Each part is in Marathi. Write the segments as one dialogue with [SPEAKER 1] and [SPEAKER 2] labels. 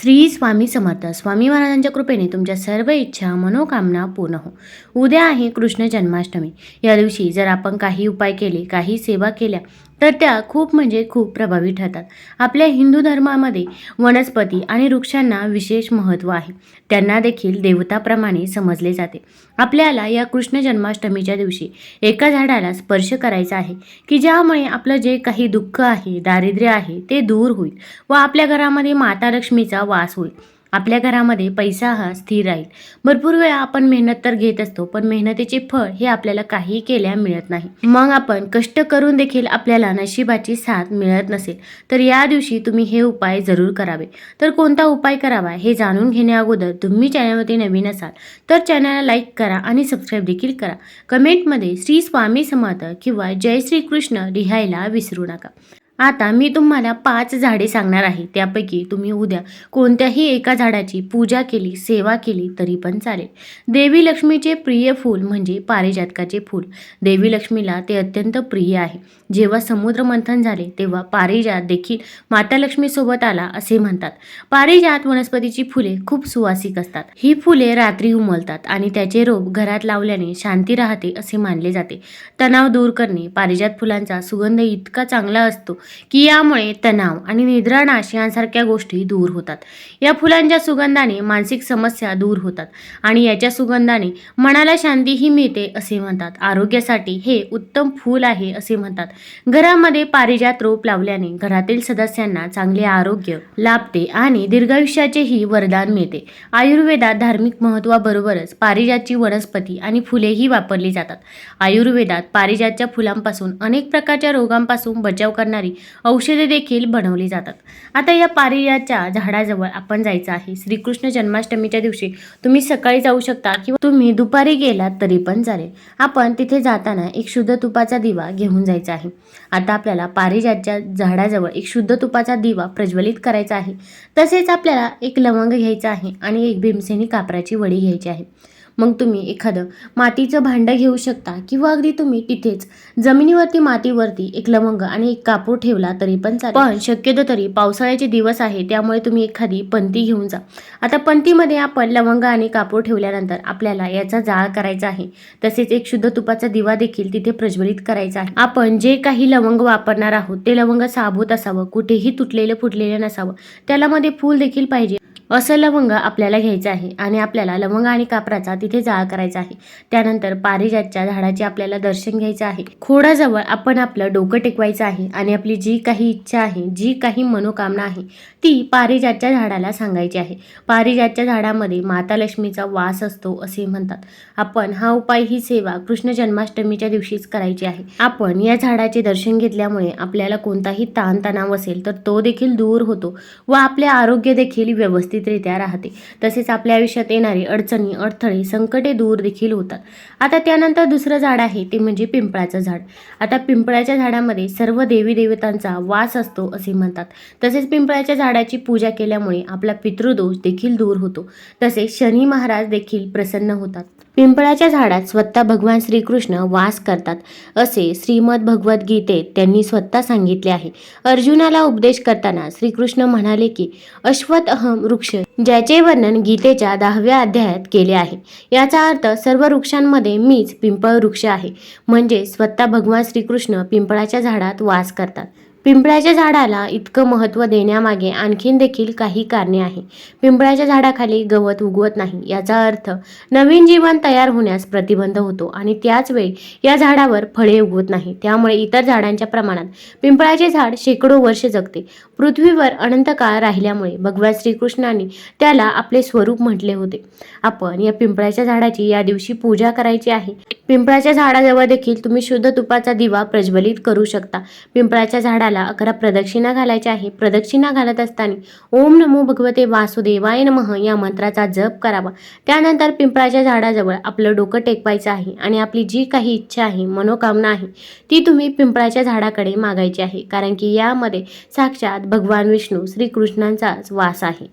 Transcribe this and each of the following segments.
[SPEAKER 1] श्री स्वामी समर्थ. स्वामी महाराजांच्या कृपेने तुमच्या सर्व इच्छा मनोकामना पूर्ण हो. उद्या आहे कृष्ण जन्माष्टमी. या दिवशी जर आपण काही उपाय केले काही सेवा केल्या तर त्या खूप म्हणजे खूप प्रभावी ठरतात. आपल्या हिंदू धर्मामध्ये वनस्पती आणि वृक्षांना विशेष महत्त्व आहे. त्यांना देखील देवताप्रमाणे समजले जाते. आपल्याला या कृष्ण जन्माष्टमीच्या दिवशी एका झाडाला स्पर्श करायचा आहे की ज्यामुळे आपलं जे काही दुःख आहे दारिद्र्य आहे ते दूर होईल व आपल्या घरामध्ये माता लक्ष्मीचा वास होईल. आपल्या घरामध्ये पैसा हा स्थिर राहील. भरपूर वेळा आपण मेहनत तर घेत असतो पण मेहनतीचे फळ हे आपल्याला काही केल्या मिळत नाही. मग आपण कष्ट करून देखील आपल्याला नशिबाची साथ मिळत नसेल तर या दिवशी तुम्ही हे उपाय जरूर करावे. तर कोणता उपाय करावा हे जाणून घेण्या अगोदर तुम्ही चॅनलवरती नवीन असाल तर चॅनलला लाईक करा आणि सबस्क्राईब देखील करा. कमेंटमध्ये श्री स्वामी समर्थ किंवा जय श्री कृष्ण लिहायला विसरू नका. आता मी तुम्हाला पाच झाडे सांगणार आहे. त्यापैकी तुम्ही उद्या कोणत्याही एका झाडाची पूजा केली सेवा केली तरी पण चालेल. देवी लक्ष्मीचे प्रिय फूल म्हणजे पारिजातकाचे फूल. देवी लक्ष्मीला ते अत्यंत प्रिय आहे. जेव्हा समुद्र मंथन झाले तेव्हा पारिजात देखील माता लक्ष्मीसोबत आला असे म्हणतात. पारिजात वनस्पतीची फुले खूप सुवासिक असतात. ही फुले रात्री उमलतात आणि त्याचे रोप घरात लावल्याने शांती राहते असे मानले जाते. तणाव दूर करणे पारिजात फुलांचा सुगंध इतका चांगला असतो की यामुळे तणाव आणि निद्रानाश यांसारख्या गोष्टी दूर होतात. या फुलांच्या सुगंधाने मानसिक समस्या दूर होतात आणि याच्या सुगंधाने मनाला शांतीही मिळते असे म्हणतात. आरोग्यासाठी हे उत्तम फूल आहे असे म्हणतात. घरामध्ये पारिजात रोप लावल्याने घरातील सदस्यांना चांगले आरोग्य लाभते आणि दीर्घायुष्याचेही वरदान मिळते. आयुर्वेदात धार्मिक महत्त्वाबरोबरच पारिजातची वनस्पती आणि फुलेही वापरली जातात. आयुर्वेदात पारिजातच्या फुलांपासून अनेक प्रकारच्या रोगांपासून बचाव करणारी औषधे देखील बनवली जातात. आता या पारिजातच्या झाडाजवळ आपण जायचं आहे. श्रीकृष्ण जन्माष्टमीच्या दिवशी तुम्ही सकाळी जाऊ शकता किंवा तुम्ही दुपारी गेलात तरी पण चालेल. आपण तिथे जाताना एक शुद्ध तुपाचा दिवा घेऊन जायचा आहे. आता आपल्याला पारिजातच्या झाडाजवळ एक शुद्ध तुपाचा दिवा प्रज्वलित करायचा आहे. तसेच आपल्याला एक लवंग घ्यायचा आहे आणि एक भीमसेनी कापराची वडी घ्यायची आहे. मग तुम्ही एखादं मातीचं भांडं घेऊ शकता किंवा अगदी तुम्ही तिथेच जमिनीवरती मातीवरती एक लवंग आणि एक कापूर ठेवला तरी पण चालेल. पण शक्यतो तरी पावसाळ्याचे दिवस आहे त्यामुळे तुम्ही एखादी पंती घेऊन जा. आता पंतीमध्ये आपण लवंग आणि कापूर ठेवल्यानंतर आपल्याला याचा जाळ करायचा आहे. तसेच एक शुद्ध तुपाचा दिवा देखील तिथे प्रज्वलित करायचा आहे. आपण जे काही लवंग वापरणार आहोत ते लवंग साबूत असावं कुठेही तुटलेलं फुटलेलं नसावं त्याला मध्ये फूल देखील पाहिजे. असं लवंग आपल्याला घ्यायचं आहे आणि आपल्याला लवंग आणि कापराचा तिथे जाळ करायचा आहे. त्यानंतर पारिजातच्या झाडाचे आपल्याला दर्शन घ्यायचं आहे. खोडाजवळ आपण आपलं डोकं टेकवायचं आहे आणि आपली जी काही इच्छा आहे जी काही मनोकामना आहे ती पारिजातच्या झाडाला सांगायची आहे. पारिजातच्या झाडामध्ये माता लक्ष्मीचा वास असतो असे म्हणतात. आपण हा उपाय ही सेवा कृष्ण जन्माष्टमीच्या दिवशीच करायची आहे. आपण या झाडाचे दर्शन घेतल्यामुळे आपल्याला कोणताही ताणतणाव असेल तर तो देखील दूर होतो व आपले आरोग्य देखील व्यवस्थित व्यवस्थितरित्या राहते. तसेच आपल्या आयुष्यात येणारी अडचणी अडथळे संकटे दूर देखील होतात. आता त्यानंतर दुसरं झाड आहे ते म्हणजे पिंपळाचं झाड. आता पिंपळाच्या झाडामध्ये सर्व देवी देवतांचा वास असतो असे म्हणतात. तसेच पिंपळाच्या झाडाची पूजा केल्यामुळे आपला पितृदोष देखील दूर होतो. तसेच शनी महाराज देखील प्रसन्न होतात. पिंपळाच्या झाडात स्वतः भगवान श्रीकृष्ण वास करतात असे श्रीमद भगवद्गीतेत त्यांनी स्वतः सांगितले आहे. अर्जुनाला उपदेश करताना श्रीकृष्ण म्हणाले की अश्वत अहम वृक्ष ज्याचे वर्णन गीतेच्या दहाव्या अध्यायात केले आहे. याचा अर्थ सर्व वृक्षांमध्ये मीच पिंपळ वृक्ष आहे. म्हणजे स्वतः भगवान श्रीकृष्ण पिंपळाच्या झाडात वास करतात. पिंपळाच्या झाडाला इतकं महत्त्व देण्यामागे आणखीन देखील काही कारणे आहे पिंपळाच्या झाडाखाली गवत उगवत नाही याचा अर्थ नवीन जीवन तयार होण्यास प्रतिबंध होतो आणि त्याच वेळी या झाडावर फळे उगवत नाही. त्यामुळे इतर झाडांच्या प्रमाणात पिंपळाचे झाड शेकडो वर्ष जगते. पृथ्वीवर अनंत काळ राहिल्यामुळे भगवान श्रीकृष्णांनी त्याला आपले स्वरूप म्हटले होते. आपण या पिंपळाच्या झाडाची या दिवशी पूजा करायची आहे. पिंपळाच्या झाडाजवळ देखील तुम्ही शुद्ध तुपाचा दिवा प्रज्वलित करू शकता. पिंपळाच्या झाडाला अकरा प्रदक्षिणा घालायच्या आहे प्रदक्षिणा घालत असताना ओम नमो भगवते वासुदेवाय नमः या मंत्राचा जप करावा. त्यानंतर पिंपळाच्या झाडाजवळ आपलं डोकं टेकवायचं आहे आणि आपली जी काही इच्छा आहे मनोकामना आहे ती तुम्ही पिंपळाच्या झाडाकडे मागायची आहे. कारण की यामध्ये साक्षात भगवान विष्णू श्रीकृष्णांचाच वास आहे.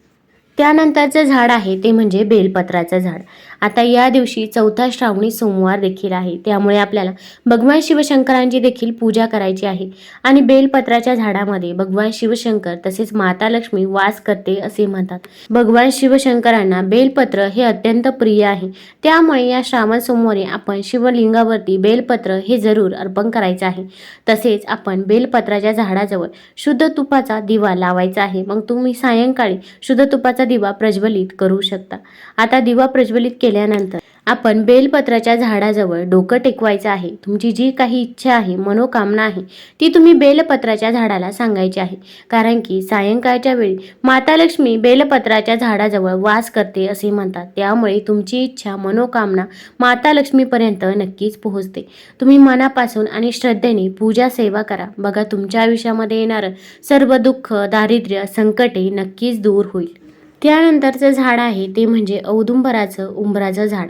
[SPEAKER 1] त्यानंतरचं झाड आहे ते म्हणजे बेलपत्राचं झाड. आता या दिवशी चौथा श्रावणी सोमवार देखील आहे. त्यामुळे आपल्याला भगवान शिवशंकरांची देखील पूजा करायची आहे. आणि बेलपत्राच्या झाडामध्ये भगवान शिवशंकर तसेच माता लक्ष्मी वास करते असे म्हणतात. भगवान शिवशंकरांना बेलपत्र हे अत्यंत प्रिय आहे. त्यामुळे या श्रावण सोमवारी आपण शिवलिंगावरती बेलपत्र हे जरूर अर्पण करायचं आहे. तसेच आपण बेलपत्राच्या झाडाजवळ शुद्ध तुपाचा दिवा लावायचा आहे. मग तुम्ही सायंकाळी शुद्ध तुपाचा दिवा प्रज्वलित करू शकता. आता दिवा प्रज्वलित केल्यानंतर आपण बेलपत्राच्या झाडाजवळ डोकं टेकवायचं आहे. तुमची जी काही इच्छा आहे मनोकामना आहे ती तुम्ही बेलपत्राच्या झाडाला सांगायची आहे. कारण की सायंकाळच्या वेळी माता लक्ष्मी बेलपत्राच्या झाडाजवळ वास करते असे म्हणतात. त्यामुळे तुमची इच्छा मनोकामना माता लक्ष्मीपर्यंत नक्कीच पोहोचते. तुम्ही मनापासून आणि श्रद्धेने पूजा सेवा करा. बघा तुमच्या आयुष्यामध्ये येणारं सर्व दुःख दारिद्र्य संकटे नक्कीच दूर होईल. त्यानंतरचं झाड आहे ते म्हणजे औदुंबराचं उंबराचं झाड.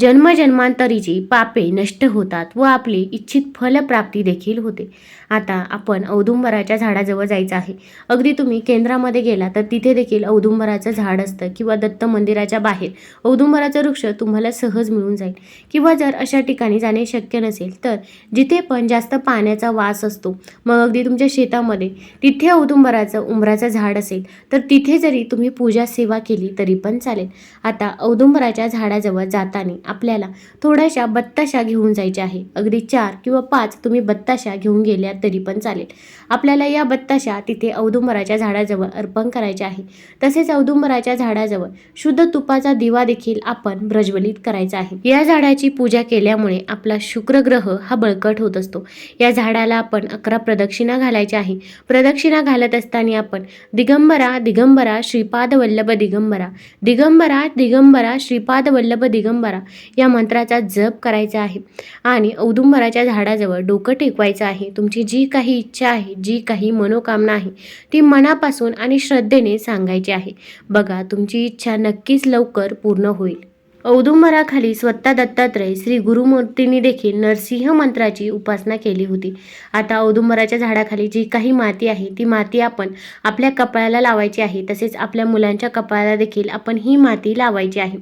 [SPEAKER 1] जन्मजन्मांतरीची पापे नष्ट होतात व आपली इच्छित फलप्राप्ती देखील होते. आता आपण औदुंबराच्या झाडाजवळ जायचं आहे. अगदी तुम्ही केंद्रामध्ये गेला तर तिथे देखील औदुंबराचं झाड असतं किंवा दत्त मंदिराच्या बाहेर औदुंबराचं वृक्ष तुम्हाला सहज मिळून जाईल. किंवा जर अशा ठिकाणी जाणे शक्य नसेल तर जिथे पण जास्त पाण्याचा वास असतो मग अगदी तुमच्या शेतामध्ये तिथे औदुंबराचं उंबराचं झाड असेल तर तिथे जरी तुम्ही पूजा सेवा केली तरी पण चालेल. आता औदुंबराच्या झाडाजवळ जाताना आपल्याला थोड्याशा बत्ताशा घेऊन जायच्या आहे. अगदी चार किंवा पाच तुम्ही बत्ताशा घेऊन गेल्या तरी पण चालेल. आपल्याला या बत्ताशा तिथे औदुंबराच्या झाडाजवळ अर्पण करायच्या आहे. तसेच औदुंबराच्या झाडाजवळ शुद्ध तुपाचा दिवा देखील आपण प्रज्वलित करायचा आहे. या झाडाची पूजा केल्यामुळे आपला शुक्रग्रह हा बळकट होत असतो. या झाडाला आपण अकरा प्रदक्षिणा घालायच्या आहे. प्रदक्षिणा घालत असताना आपण दिगंबरा दिगंबरा श्रीपाद वल्लभ दिगंबरा दिगंबरा दिगंबरा श्रीपाद वल्लभ दिगंबरा या मंत्राचा जप करायचा आहे. आणि औदुंबराच्या झाडाजवळ डोकं टेकवायचं आहे. तुमची जी काही इच्छा आहे जी काही मनोकामना आहे ती मनापासून आणि श्रद्धेने सांगायची आहे. बघा तुमची इच्छा नक्कीच लवकर पूर्ण होईल. औदुंबराखाली स्वतः दत्तात्रय श्री गुरुमूर्तींनी देखील नरसिंह मंत्राची उपासना केली होती. आता औदुंबराच्या झाडाखाली जी काही माती आहे ती माती आपण आपल्या कपाळाला लावायची आहे. तसेच आपल्या मुलांच्या कपाळाला देखील आपण ही माती लावायची आहे.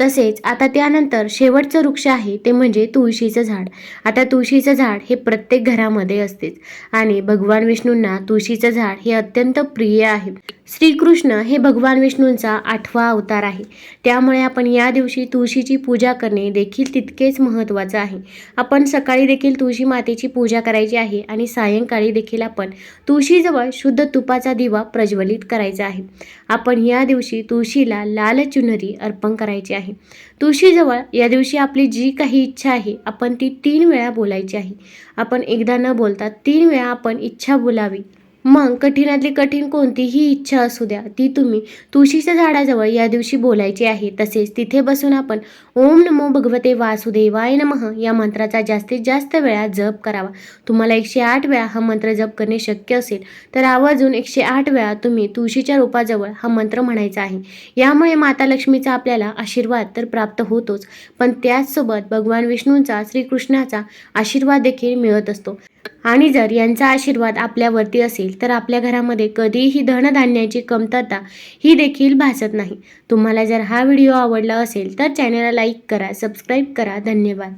[SPEAKER 1] तसेच आता त्यानंतर शेवटचं वृक्ष आहे ते म्हणजे तुळशीचं झाड. आता तुळशीचं झाड हे प्रत्येक घरामध्ये असतेच. आणि भगवान विष्णूंना तुळशीचं झाड हे अत्यंत प्रिय आहे. श्रीकृष्ण हे भगवान विष्णूंचा आठवा अवतार आहे. त्यामुळे आपण या दिवशी तुळशीची पूजा करणे देखील तितकेच महत्त्वाचं आहे. आपण सकाळी देखील तुळशी मातेची पूजा करायची आहे आणि सायंकाळी देखील आपण तुळशीजवळ शुद्ध तुपाचा दिवा प्रज्वलित करायचा आहे. आपण या दिवशी तुळशीला लाल चुनरी अर्पण करायची आहे. आहे. तुळशीजवळ या दिवशी आपली जी काही इच्छा आहे आपण ती तीन वेळा बोलायची आहे. आपण एकदा न बोलता तीन वेळा आपण इच्छा बोलावी. मग कठीणातली कठीण कोणतीही इच्छा असू द्या ती तुम्ही तुळशीच्या झाडाजवळ या दिवशी बोलायची आहे. तसेच तिथे बसून आपण ओम नमो भगवते वासुदेवाय नमः या मंत्राचा जास्तीत जास्त वेळा जप करावा. तुम्हाला एकशे आठ वेळा हा मंत्र जप करणे शक्य असेल तर आवर्जून एकशे आठ वेळा तुम्ही तुळशीच्या रोपाजवळ हा मंत्र म्हणायचा आहे. यामुळे माता लक्ष्मीचा आपल्याला आशीर्वाद तर प्राप्त होतोच पण त्याचसोबत भगवान विष्णूंचा श्रीकृष्णाचा आशीर्वाद देखील मिळत असतो. आणि जर यांचा आशीर्वाद आपल्यावरती असेल तर आपल्या घरामध्ये कधीही धनधान्याची कमतरता ही देखील भासत नाही. तुम्हाला जर हा व्हिडिओ आवडला असेल तर चॅनलला लाईक करा सबस्क्राईब करा. धन्यवाद.